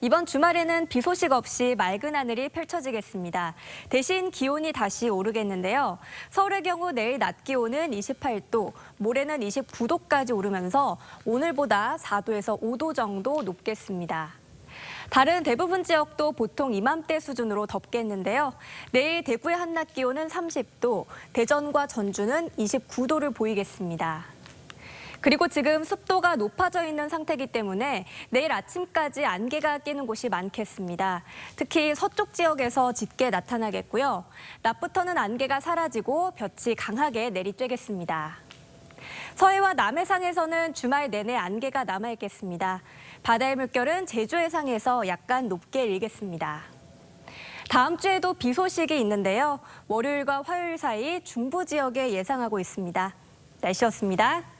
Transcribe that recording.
이번 주말에는 비 소식 없이 맑은 하늘이 펼쳐지겠습니다. 대신 기온이 다시 오르겠는데요. 서울의 경우 내일 낮 기온은 28도, 모레는 29도까지 오르면서 오늘보다 4도에서 5도 정도 높겠습니다. 다른 대부분 지역도 보통 이맘때 수준으로 덥겠는데요. 내일 대구의 한낮 기온은 30도, 대전과 전주는 29도를 보이겠습니다. 그리고 지금 습도가 높아져 있는 상태이기 때문에 내일 아침까지 안개가 끼는 곳이 많겠습니다. 특히 서쪽 지역에서 짙게 나타나겠고요. 낮부터는 안개가 사라지고 볕이 강하게 내리쬐겠습니다. 서해와 남해상에서는 주말 내내 안개가 남아있겠습니다. 바다의 물결은 제주 해상에서 약간 높게 일겠습니다. 다음 주에도 비 소식이 있는데요. 월요일과 화요일 사이 중부 지역에 예상하고 있습니다. 날씨였습니다.